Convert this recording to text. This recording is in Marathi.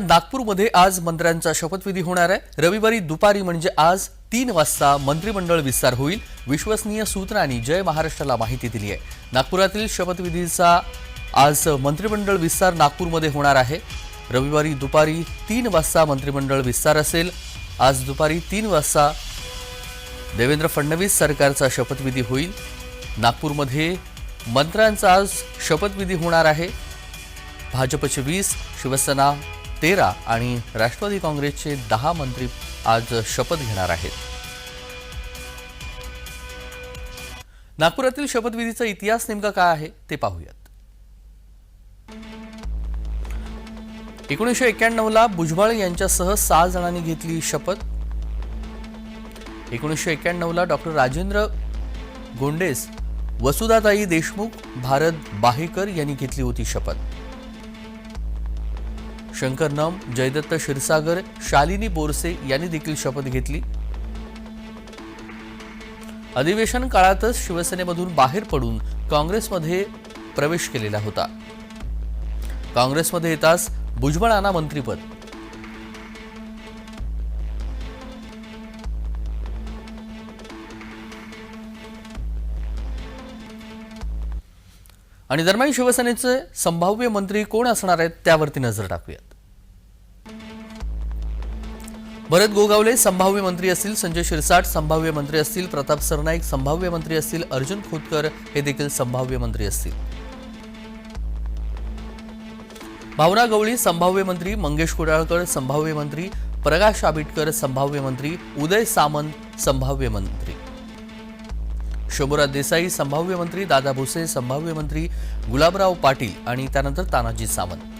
नागपूरमध्ये आज मंत्र्यांचा शपथविधी होणार आहे. रविवारी दुपारी म्हणजे आज तीन वाजता मंत्रिमंडळ विस्तार होईल. विश्वसनीय सूत्रांनी जय महाराष्ट्राला माहिती दिली आहे. नागपुरातील शपथविधीचा आज मंत्रिमंडळ विस्तार नागपूरमध्ये होणार आहे. रविवारी दुपारी तीन वाजता मंत्रिमंडळ विस्तार असेल. आज दुपारी तीन वाजता देवेंद्र फडणवीस सरकारचा शपथविधी होईल. नागपूरमध्ये मंत्र्यांचा आज शपथविधी होणार आहे. भाजपचे वीस शिवसेना तेरा आणि राष्ट्रवादी काँग्रेसचे दहा मंत्री आज शपथ घेणार आहेत. नागपुरातील शपथविधीचा इतिहास नेमका काय आहे ते पाहूयात. एकोणीसशे एक्क्याण्णवला भुजबळ यांच्यासह सहा जणांनी घेतली शपथ. एकोणीसशे एक्क्याण्णवला डॉक्टर राजेंद्र गोंडेस वसुधाताई देशमुख भारत बाहेकर यांनी घेतली होती शपथ. शंकर नम जयदत्त क्षीरसागर शालिनी बोरसे यांनी देखील शपथ घेतली. अधिवेशन काळातच शिवसेनेमधून बाहेर पडून काँग्रेसमध्ये प्रवेश केलेला होता. काँग्रेसमध्ये येताच भुजबळांना मंत्रीपद. आणि दरम्यान शिवसेनेचे संभाव्य मंत्री कोण असणार आहेत त्यावरती नजर टाकूयात. भरत गोगावले संभाव्य मंत्री असतील संजय शिरसाट संभाव्य मंत्री असतील प्रताप सरनाईक संभाव्य मंत्री असतील अर्जुन खोतकर हे देखील संभाव्य मंत्री असतील. भावना गवळी संभाव्य मंत्री मंगेश कुडाळकर संभाव्य मंत्री प्रकाश आबिटकर संभाव्य मंत्री उदय सामंत संभाव्य मंत्री. शोभराज देसाई संभाव्य मंत्री दादा भुसे संभाव्य मंत्री गुलाबराव पाटील आणि त्यानंतर तानाजी सावंत.